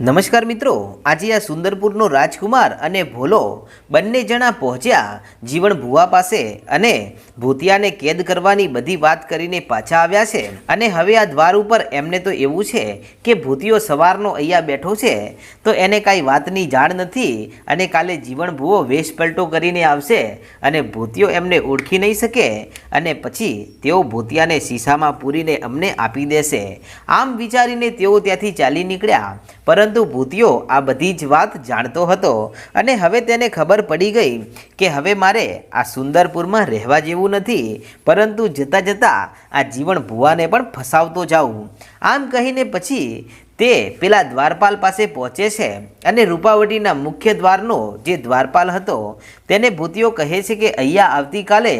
નમસ્કાર મિત્રો, આજે આ સુંદરપુરનો રાજકુમાર અને ભોલો બંને જણા પહોંચ્યા જીવન ભુવા પાસે અને ભૂતિયાને કેદ કરવાની બધી વાત કરીને પાછા આવ્યા છે. અને હવે આ દ્વાર ઉપર એમને તો એવું છે કે ભૂતિયો સવારનો અહીંયા બેઠો છે, તો એને કાંઈ વાતની જાણ નથી અને કાલે જીવન ભુવો વેશ પલટો કરીને આવશે અને ભૂતિયો એમને ઓળખી નહીં શકે અને પછી તેઓ ભૂતિયાને શીશામાં પૂરીને અમને આપી દેશે. આમ વિચારીને તેઓ ત્યાંથી ચાલી નીકળ્યા, પરંતુ ભૂતિયો આ બધી જ વાત જાણતો હતો અને હવે તેને ખબર પડી ગઈ કે હવે મારે આ સુંદરપુરમાં રહેવા જેવું નથી, પરંતુ જતાં જતાં આ જીવન ભુવાને પણ ફસાવતો જાઉં. આમ કહીને પછી તે પેલા દ્વારપાલ પાસે પહોંચે છે અને રૂપાવટીના મુખ્ય દ્વારનો જે દ્વારપાલ હતો, તેને ભૂતિયો કહે છે કે અહીંયા આવતીકાલે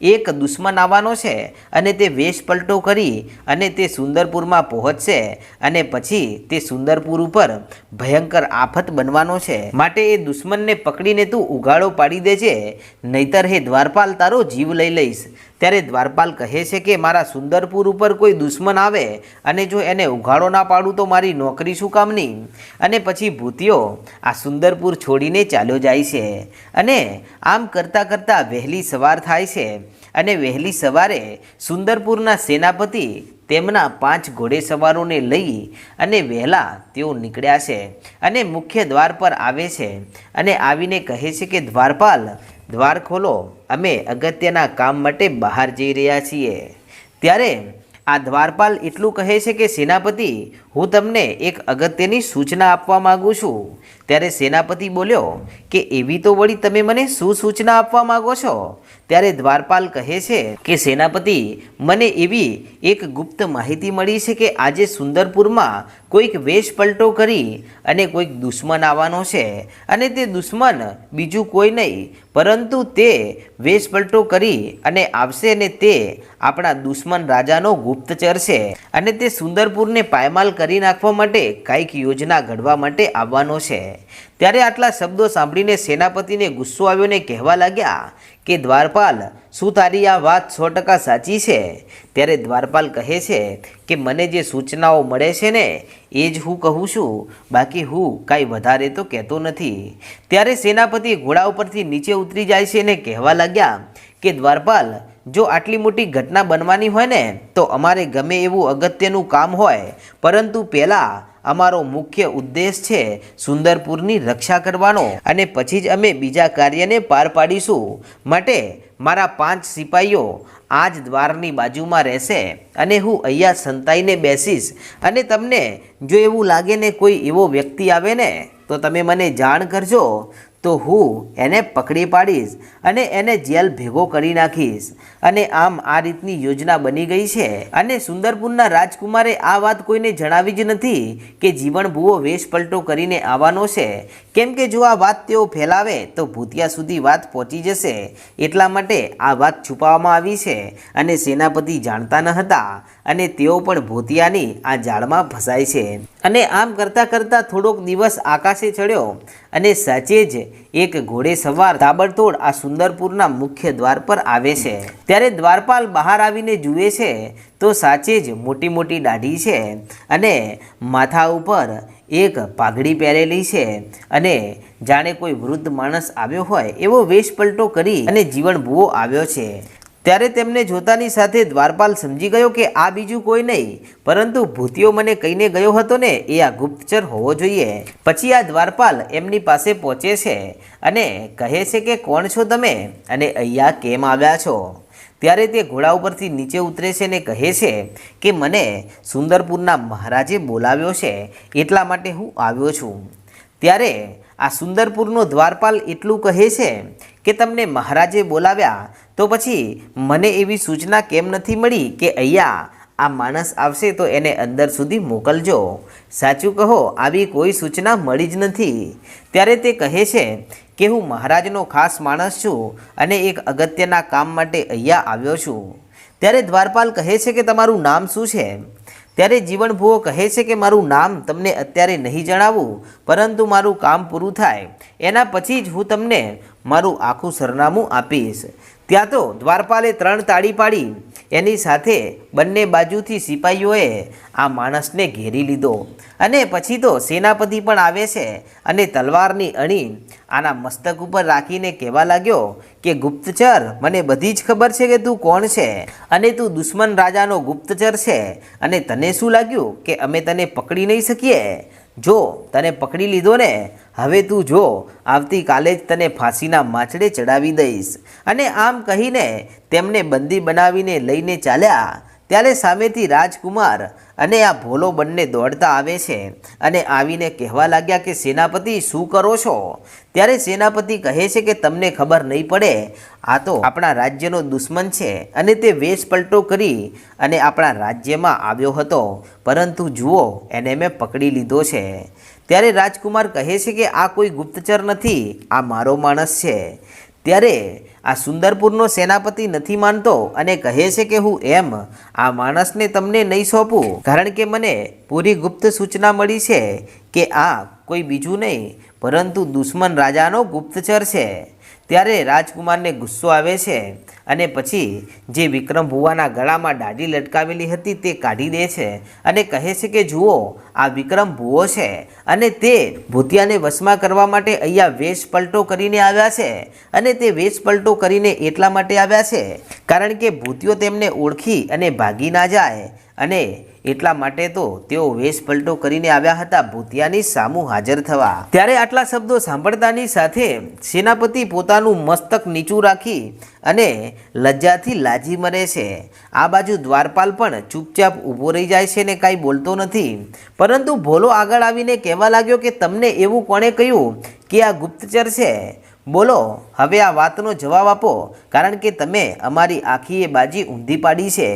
એક દુશ્મન આવવાનો છે અને તે વેશ પલટો કરી અને તે સુંદરપુરમાં પહોંચશે અને પછી તે સુંદરપુર ઉપર ભયંકર આફત બનવાનો છે. માટે એ દુશ્મનને પકડીને તું ઉઘાડો પાડી દેજે, નહીતર હે દ્વારપાલ તારો જીવ લઈ લઈશ. ત્યારે દ્વારપાલ કહે છે કે મારા સુંદરપુર ઉપર કોઈ દુશ્મન આવે અને જો એને ઉઘાડો ના પાડું તો મારી નોકરી શું કામની? અને પછી ભૂતિયો આ સુંદરપુર છોડીને ચાલ્યો જાય છે. અને આમ કરતાં કરતાં વહેલી સવાર થાય છે. અને વહેલી સવારે સુંદરપુરના સેનાપતિ તેમના પાંચ ઘોડેસવારોને લઈ અને વહેલા તેઓ નીકળ્યા છે. અને મુખ્ય દ્વાર પર આવે છે. અને આવીને કહે છે કે, દ્વારપાલ દ્વાર ખોલો. અમે અગત્યના કામ માટે બહાર જઈ રહ્યા છીએ. ત્યારે આ દ્વારપાલ એટલું કહે છે કે, સેનાપતિ, હું તમને એક અગત્યની સૂચના આપવા માગું છું. ત્યારે સેનાપતિ બોલ્યો, કે એવી તો વળી તમે મને શું સૂચના આપવા માગો છો? ત્યારે દ્વારપાલ કહે છે કે, સેનાપતિ, મને એવી એક ગુપ્ત માહિતી મળી છે કે આજે સુંદરપુરમાં કોઈક વેશ પલટો કરી અને કોઈક દુશ્મન આવવાનો છે. અને તે દુશ્મન બીજું કોઈ નહીં પરંતુ તે વેશપલટો કરી અને આવશે અને તે આપણા દુશ્મન રાજાનો ગુપ્તચર છે. અને તે સુંદરપુરને પાયમાલ કરી નાખવા માટે કાંઈક યોજના ઘડવા માટે આવવાનો છે. ત્યારે આટલા શબ્દો સાંભળીને સેનાપતિને ગુસ્સો આવ્યો ને કહેવા લાગ્યા કે, દ્વારપાલ, શું તારી આ વાત સો ટકા સાચી છે? ત્યારે દ્વારપાલ કહે છે કે મને જે સૂચનાઓ મળે છે ને, એ જ હું કહું છું. બાકી હું કાંઈ વધારે તો કહેતો નથી. ત્યારે સેનાપતિ ઘોડા ઉપરથી નીચે ઉતરી જાય છે ને કહેવા લાગ્યા કે, દ્વારપાલ, જો આટલી મોટી ઘટના બનવાની હોય ને, તો અમારે ગમે એવું અગત્યનું કામ હોય. પરંતુ પહેલાં અમારો મુખ્ય ઉદ્દેશ છે સુંદરપુરની રક્ષા કરવાનો. અને પછી જ અમે બીજા કાર્યને પાર પાડીશું. માટે મારા પાંચ સિપાહીઓ આ જ દ્વારની બાજુમાં રહેશે અને હું અહીંયા સંતાઈને બેસીશ અને તમને જો એવું લાગે ને કોઈ એવો વ્યક્તિ આવે ને, તો તમે મને જાણ કરજો તો હું એને પકડી પાડીશ અને એને જેલ ભેગો કરી નાખીશ. અને આમ આ રીતની યોજના બની ગઈ છે. અને સુંદરપુરના રાજકુમારે આ વાત કોઈને જણાવી જ નથી કે જીવન ભૂવો વેશ પલટો કરીને આવવાનો છે. કેમ કે જો આ વાત તેઓ ફેલાવે તો ભૂતિયા સુધી વાત પહોંચી જશે. એટલા માટે આ વાત છુપાવવામાં આવી છે અને સેનાપતિ જાણતા ન હતા. અને તેઓ પણ ભૂતિયાની આ જાળમાં ફસાય છે. અને આમ કરતાં કરતાં થોડોક દિવસ આકાશે ચડ્યો. અને સાચે જ એક ઘોડે સવાર તાબડતોડ આ સુંદરપુરના મુખ્ય દ્વાર પર આવે છે. ત્યારે દ્વારપાલ બહાર આવીને જુએ છે તો સાચે જ મોટી મોટી દાઢી છે અને માથા ઉપર એક પાઘડી પહેરેલી છે અને જાણે કોઈ વૃદ્ધ માણસ આવ્યો હોય એવો વેશ પલટો કરી અને જીવન ભૂવો આવ્યો છે. ત્યારે તેમને જોતાની સાથે દ્વારપાલ સમજી ગયો કે આ બીજું કોઈ નહીં, પરંતુ ભૂતિયો મને કહીને ગયો હતો ને, એ આ ગુપ્તચર હોવો જોઈએ. પછી આ દ્વારપાલ એમની પાસે પહોંચે છે અને કહે છે કે કોણ છો તમે અને અહીંયા કેમ આવ્યા છો? ત્યારે તે ઘોડા ઉપરથી નીચે ઉતરે છે ને કહે છે કે મને સુંદરપુરના મહારાજે બોલાવ્યો છે, એટલા માટે હું આવ્યો છું. ત્યારે આ સુંદરપુરનો દ્વારપાલ એટલું કહે છે કે તમને મહારાજે બોલાવ્યા તો પછી મને એવી સૂચના કેમ નથી મળી કે અહીંયા આ માણસ આવશે તો એને અંદર સુધી મોકલજો. સાચું કહો, આવી કોઈ સૂચના મળી જ નથી. ત્યારે તે કહે છે કે હું મહારાજનો ખાસ માણસ છું અને એક અગત્યના કામ માટે અહીંયા આવ્યો છું. ત્યારે દ્વારપાલ કહે છે કે તમારું નામ શું છે? ત્યારે જીવનભુઓ કહે છે કે મારું નામ તમને અત્યારે નહીં જણાવું, પરંતુ મારું કામ પૂરું થાય. એના પછી જ હું તમને મારું આખું સરનામું આપીશ. ત્યાં તો દ્વારપાલે ત્રણ તાળી પાડી. એની સાથે બંને બાજુથી સિપાહીઓએ આ માણસને ઘેરી લીધો. અને પછી તો સેનાપતિ પણ આવે છે અને તલવારની અણી આના મસ્તક ઉપર રાખીને કહેવા લાગ્યો કે, ગુપ્તચર, મને બધી જ ખબર છે કે તું કોણ છે? અને તું દુશ્મન રાજાનો ગુપ્તચર છે. અને તને શું લાગ્યું કે અમે તને પકડી નહીં શકીએ? જો તને પકડી લીધો ને, હવે તું જો, આવતીકાલે જ તને ફાંસીના માછડે ચડાવી દઈશ. અને આમ કહીને તેમને બંદી બનાવીને લઈને ચાલ્યા. ત્યારે સામેથી રાજકુમાર અને આ ભોલો બંને દોડતા આવે છે અને આવીને કહેવા લાગ્યા કે, સેનાપતિ, શું કરો છો? ત્યારે સેનાપતિ કહે છે કે, તમને ખબર નહીં પડે, આ તો આપણા રાજ્યનો દુશ્મન છે અને તે વેશ પલટો કરી અને આપણા રાજ્યમાં આવ્યો હતો. પરંતુ જુઓ, એને મેં પકડી લીધો છે. ત્યારે રાજકુમાર કહે છે કે, આ કોઈ ગુપ્તચર નથી, આ મારો માણસ છે. ત્યારે આ સુંદરપુરનો સેનાપતિ નથી માનતો અને કહે છે કે હું એમ, આ માણસને તમને નહીં સોંપું. કારણ કે મને પૂરી ગુપ્ત સૂચના મળી છે કે આ કોઈ બીજું નહીં, પરંતુ દુશ્મન રાજાનો ગુપ્તચર છે. ત્યારે રાજકુમારને ગુસ્સો આવે છે અને પછી જે વિક્રમ ભુવાના ગળામાં દાઢી લટકાવેલી હતી તે કાઢી દે છે અને કહે છે કે, જુઓ, આ વિક્રમ ભુવો છે અને તે ભૂતિયાને વશમાં કરવા માટે અહીંયા વેશ પલટો કરીને આવ્યા છે અને તે વેશ પલટો કરીને એટલા માટે આવ્યા છે કારણ કે ભૂતિયો તેમને ઓળખી અને ભાગી ના જાય અને એટલા માટે તો તેઓ વેશ પલટો કરીને આવ્યા હતા ભૂતિયાની સામું હાજર થવા. ત્યારે આટલા શબ્દો સાંભળતાની સાથે સેનાપતિ પોતાનું મસ્તક નીચું રાખી અને લજ્જાથી લાજી મરે છે. આ બાજુ દ્વારપાલ પણ ચૂપચાપ ઊભો રહી જાય છે ને કાંઈ બોલતો નથી. પરંતુ ભોલો આગળ આવીને કહેવા લાગ્યો કે તમને એવું કોણે કહ્યું કે આ ગુપ્તચર છે? બોલો, હવે આ વાતનો જવાબ આપો, કારણ કે તમે અમારી આખી એ બાજી ઊંધી પાડી છે.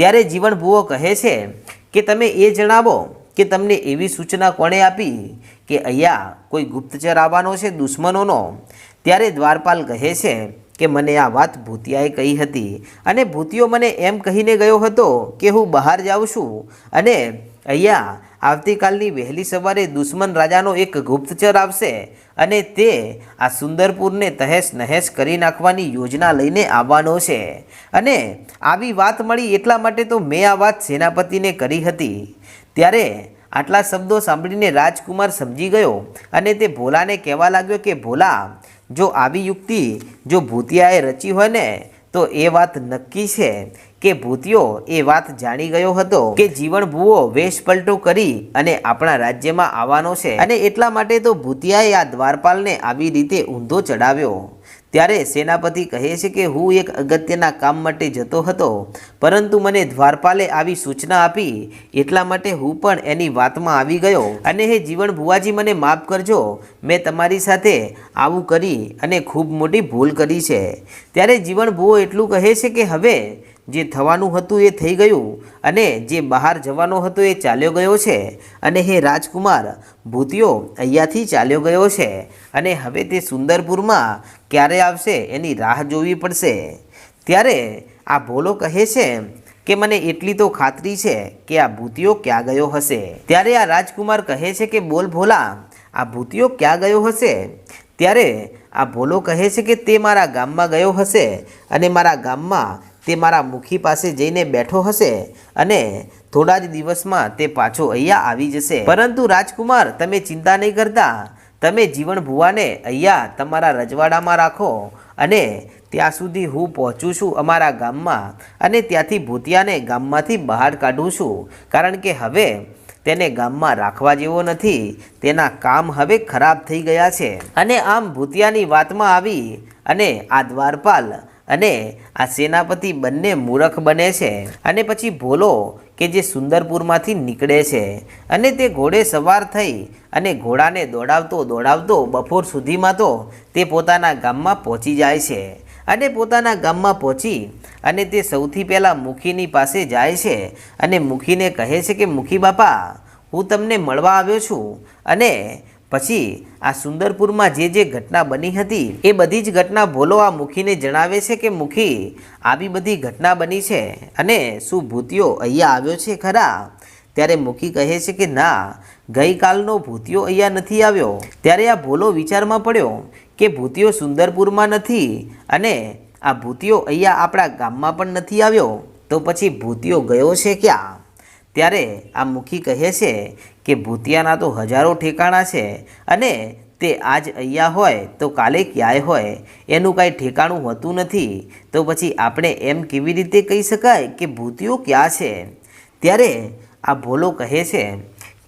ત્યારે જીવનભુવો કહે છે કે તમે એ જણાવો કે તમને એવી સૂચના કોણે આપી કે અહીંયા કોઈ ગુપ્તચર આવવાનો છે, દુશ્મનોનો? ત્યારે દ્વારપાલ કહે છે કે મને આ વાત ભૂતિયાએ કહી હતી અને ભૂતિયો મને એમ કહીને ગયો હતો કે હું બહાર જાઉં છું અને અહીંયા આવતીકાલની વહેલી સવારે દુશ્મન રાજાનો એક ગુપ્તચર આવશે અને તે આ સુંદરપુરને તહેસ નહેસ કરી નાખવાની યોજના લઈને આવવાનો છે. અને આવી વાત મળી એટલા માટે તો મેં આ વાત સેનાપતિને કરી હતી. ત્યારે આટલા શબ્દો સાંભળીને રાજકુમાર સમજી ગયો અને તે ભોલાને કહેવા લાગ્યો કે, ભોલા, જો આવી યુક્તિ જો ભૂતિયાએ રચી હોય ને, તો એ વાત નક્કી છે. કે ભૂતિયો એ વાત જાણી ગયો હતો કે જીવન ભૂવો વેશ પલટો કરી અને આપણા રાજ્યમાં આવવાનો છે. અને એટલા માટે તો ભૂતિયાએ આ દ્વારપાલને આવી રીતે ઊંધો ચડાવ્યો ત્યારે સેનાપતિ કહે છે કે હું એક અગત્યના કામ માટે જતો હતો, પરંતુ મને દ્વારપાલે આવી સૂચના આપી, એટલા માટે હું પણ એની વાતમાં આવી ગયો. અને હે જીવન ભુવાજી, મને માફ કરજો, મેં તમારી સાથે આવું કરી અને ખૂબ મોટી ભૂલ કરી છે. ત્યારે જીવન ભુવો એટલું કહે છે કે હવે જે થવાનું હતું એ થઈ ગયું અને જે બહાર જવાનો હતો એ ચાલ્યો ગયો છે. અને હે રાજકુમાર ભૂતિયો અહીંયાથી ચાલ્યો ગયો છે અને હવે તે સુંદરપુરમાં ક્યારે આવશે એની રાહ જોવી પડશે. ત્યારે આ ભોલો કહે છે કે મને એટલી તો ખાતરી છે કે આ ભૂતિયો ક્યાં ગયો હશે. ત્યારે આ રાજકુમાર કહે છે કે બોલ ભોલા, આ ભૂતિયો ક્યાં ગયો હશે? ત્યારે આ ભોલો કહે છે કે તે મારા ગામમાં ગયો હશે અને મારા ગામમાં તે મારા મુખી પાસે જઈને બેઠો હશે અને થોડા જ દિવસમાં તે પાછો અહીંયા આવી જશે. પરંતુ રાજકુમાર, તમે ચિંતા નહીં કરતા. તમે જીવન ભુવાને અહીંયા તમારા રજવાડામાં રાખો અને ત્યાં સુધી હું પહોંચું છું અમારા ગામમાં અને ત્યાંથી ભૂતિયાને ગામમાંથી બહાર કાઢું છું. કારણ કે હવે તેને ગામમાં રાખવા જેવો નથી. તેના કામ હવે ખરાબ થઈ ગયા છે. અને આમ ભૂતિયાની વાતમાં આવી અને આ દ્વારપાલ અને આ સેનાપતિ બંને મૂરખ બને છે. અને પછી ભોલો કે જે સુંદરપુરમાંથી નીકળે છે અને તે ઘોડે સવાર થઈ અને ઘોડાને દોડાવતો દોડાવતો બપોર સુધીમાં તો તે પોતાના ગામમાં પહોંચી જાય છે. અને પોતાના ગામમાં પહોંચી અને તે સૌથી પહેલાં મુખીની પાસે જાય છે અને મુખીને કહે છે કે, મુખી બાપા, હું તમને મળવા આવ્યો છું અને પછી આ સુંદરપુરમાં જે જે ઘટના બની હતી, એ બધી જ ઘટના ભોલો આ મુખીને જણાવે છે કે મુખી આવી બધી ઘટના બની છે અને શું ભૂતિયો અહીંયા આવ્યો છે ખરા? ત્યારે મુખી કહે છે કે ના, ગઈકાલનો ભૂતિયો અહીંયા નથી આવ્યો. ત્યારે આ ભોલો વિચારમાં પડ્યો કે ભૂતિયો સુંદરપુરમાં નથી અને આ ભૂતિયો અહીંયા આપણા ગામમાં પણ નથી આવ્યો. તો પછી ભૂતિયો ગયો છે ક્યાં? ત્યારે આ મુખી કહે છે કે ભૂતિયાના તો હજારો ઠેકાણા છે અને તે આજ અહીંયા હોય તો કાલે ક્યાંય હોય, એનું કાંઈ ઠેકાણું હોતું નથી. તો પછી આપણે એમ કેવી રીતે કહી શકાય કે ભૂતિયો ક્યાં છે? ત્યારે આ ભોલો કહે છે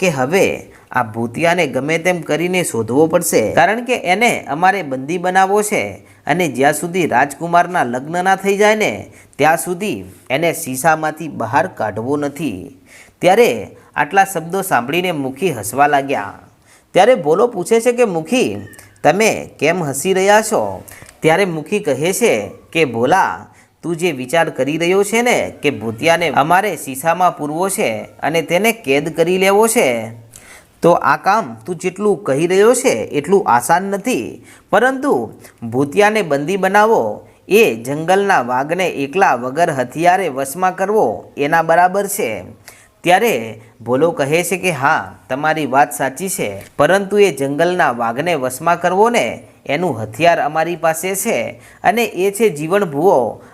કે હવે આ ભૂતિયાને ગમે તેમ કરીને શોધવો પડશે. કારણ કે એને અમારે બંદી બનાવવો છે અને જ્યાં સુધી રાજકુમારના લગ્ન ના થઈ જાય ને, ત્યાં સુધી એને શીશામાંથી બહાર કાઢવો નથી. ત્યારે આટલા શબ્દો સાંભળીને મુખી હસવા લાગ્યા. ત્યારે ભોલો પૂછે છે કે, મુખી, તમે કેમ હસી રહ્યા છો? ત્યારે મુખી કહે છે કે, ભોલા, તું જે વિચાર કરી રહ્યો છે ને કે ભૂતિયાને અમારે શીશામાં પૂરવો છે અને તેને કેદ કરી લેવો છે, તો આ કામ તું જેટલું કહી રહ્યો છે એટલું આસાન નથી. પરંતુ ભૂતિયાને બંદી બનાવો. એ જંગલના વાઘને એકલા વગર હથિયારે વશમાં કરવો એના બરાબર છે. ત્યારે ભોલો કહે છે કે, હા, તમારી વાત સાચી છે, પરંતુ એ જંગલના વાઘને વશમાં કરવો ને, એનું હથિયાર અમારી પાસે છે અને એ છે જીવન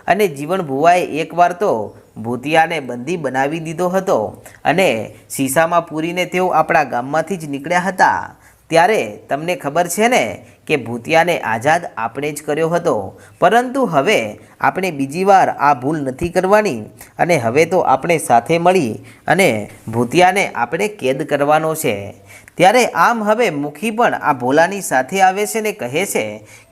અને જીવન એકવાર તો ભૂતિયાને બંદી બનાવી દીધો હતો અને શીશામાં પૂરીને તેઓ આપણા ગામમાંથી જ નીકળ્યા હતા. ત્યારે તમને ખબર છે ને કે ભૂતિયાને આઝાદ આપણે જ કર્યો હતો. પરંતુ હવે આપણે બીજી વાર આ ભૂલ નથી કરવાની અને હવે તો આપણે સાથે મળી અને ભૂતિયાને આપણે કેદ કરવાનો છે. ત્યારે આમ હવે મુખી પણ આ ભોલાની સાથે આવે છે ને કહે છે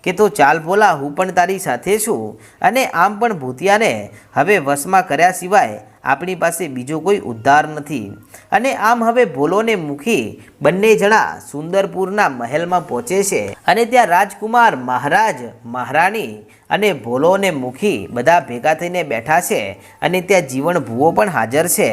કે, તો ચાલ ભોલા, હું પણ તારી સાથે છું. અને આમ પણ ભૂતિયાને હવે વશમાં કર્યા સિવાય આપણી પાસે બીજો કોઈ ઉદ્ધાર નથી. અને આમ હવે ભોલોને મુખી બંને જણા સુંદરપુરના મહેલમાં પહોંચે છે અને ત્યાં રાજકુમાર મહારાજ, મહારાણી અને ભોલોને મુખી બધા ભેગા થઈને બેઠા છે અને ત્યાં જીવન ભૂવો પણ હાજર છે.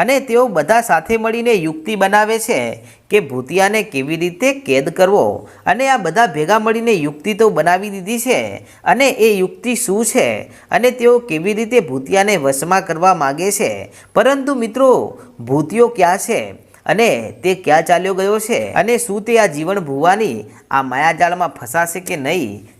અને તેઓ બધા સાથે મળીને યુક્તિ બનાવે છે કે ભૂતિયાને કેવી રીતે કેદ કરવો? અને આ બધા ભેગા મળીને યુક્તિ તો બનાવી દીધી છે. અને એ યુક્તિ શું છે? અને તેઓ કેવી રીતે ભૂતિયાને વશમાં કરવા માગે છે? પરંતુ મિત્રો, ભૂતિયો ક્યાં છે? અને તે ક્યાં ચાલ્યો ગયો છે? અને શું તે આ જીવન ભૂવાની આ માયાજાળમાં ફસાશે કે નહીં?